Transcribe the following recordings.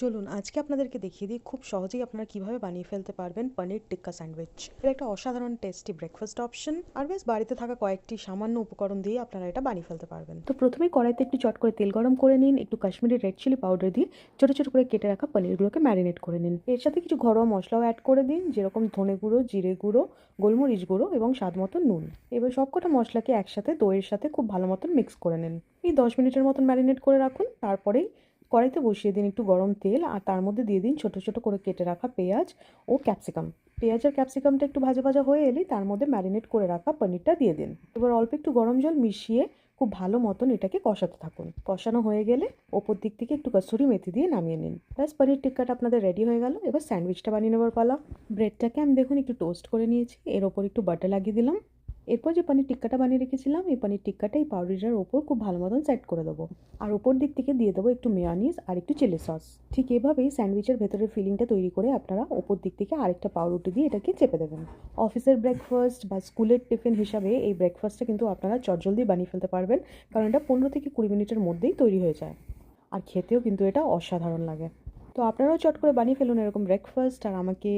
চলুন আজকে আপনাদেরকে দেখিয়ে দিই খুব সহজেই আপনারা কীভাবে বানিয়ে ফেলতে পারবেন পনির টিক্কা স্যান্ডউইচ। এটা একটা অসাধারণ টেস্টি ব্রেকফাস্ট অপশন আর বেশ, বাড়িতে থাকা কয়েকটি সামান্য উপকরণ দিয়ে আপনারা এটা বানিয়ে ফেলতে পারবেন। তো প্রথমেই কড়াইতে একটু চট করে তেল গরম করে নিন, একটু কাশ্মীরি রেড চিলি পাউডার দিয়ে ছোটো ছোটো করে কেটে রাখা পনিরগুলোকে ম্যারিনেট করে নিন। এর সাথে কিছু ঘরোয়া মশলাও অ্যাড করে দিন, যেরকম ধনে গুঁড়ো, জিরে গুঁড়ো, গোলমরিচ গুঁড়ো এবং স্বাদ মতো নুন। এবার সবকটা মশলাকে একসাথে দইয়ের সাথে খুব ভালো মতন মিক্স করে নিন। এই দশ মিনিটের মতন ম্যারিনেট করে রাখুন, তারপরেই কড়াইতে বসিয়ে দিন একটু গরম তেল আর তার মধ্যে দিয়ে দিন ছোটো ছোটো করে কেটে রাখা পেঁয়াজ ও ক্যাপসিকাম। পেঁয়াজ আর ক্যাপসিকামটা একটু ভাজা ভাজা হয়ে এলেই তার মধ্যে ম্যারিনেট করে রাখা পনিরটা দিয়ে দিন। এবার অল্প একটু গরম জল মিশিয়ে খুব ভালো মতন এটাকে কষাতে থাকুন। কষানো হয়ে গেলে ওপর দিক থেকে একটু কসুরি মেথি দিয়ে নামিয়ে নিন। ব্যাস, পনির টিক্কাটা আপনাদের রেডি হয়ে গেল। এবার স্যান্ডউইচটা বানিয়ে নেবার পালা। ব্রেডটাকে আমি দেখুন একটু টোস্ট করে নিয়েছি। এর ওপর একটু বাটার লাগিয়ে দিলাম। এরপর যে পনির টিক্কাটা বানিয়ে রেখেছিলাম, এই পনির টিক্কাটা এই পাউরুটিটার ওপর খুব ভালো মতন সেট করে দেবো। আর ওপর দিক থেকে দিয়ে দেবো একটু মেয়ানিজ আর একটু চিলি সস ঠিক এভাবেই স্যান্ডউইচের ভেতরের ফিলিংটা তৈরি করে আপনারা ওপর দিক থেকে আরেকটা পাউরুটি দিয়ে এটাকে চেপে দেবেন। অফিসের ব্রেকফাস্ট বা স্কুলের টিফিন হিসাবে এই ব্রেকফাস্টটা কিন্তু আপনারা চটজলদি বানিয়ে ফেলতে পারবেন, কারণ এটা পনেরো থেকে কুড়ি মিনিটের মধ্যেই তৈরি হয়ে যায়। আর খেতেও কিন্তু এটা অসাধারণ লাগে। তো আপনারাও চট করে বানিয়ে ফেলুন এরকম ব্রেকফাস্ট আর আমাকে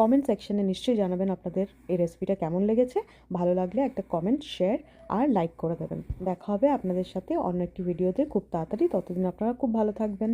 কমেন্ট সেকশনে নিশ্চয়ই জানাবেন আপনাদের এই রেসিপিটা কেমন লেগেছে। ভালো লাগলে একটা কমেন্ট শেয়ার আর লাইক করে দেবেন। দেখা হবে আপনাদের সাথে অন্য একটি ভিডিওতে খুব তাড়াতাড়ি। ততদিন আপনারা খুব ভালো থাকবেন।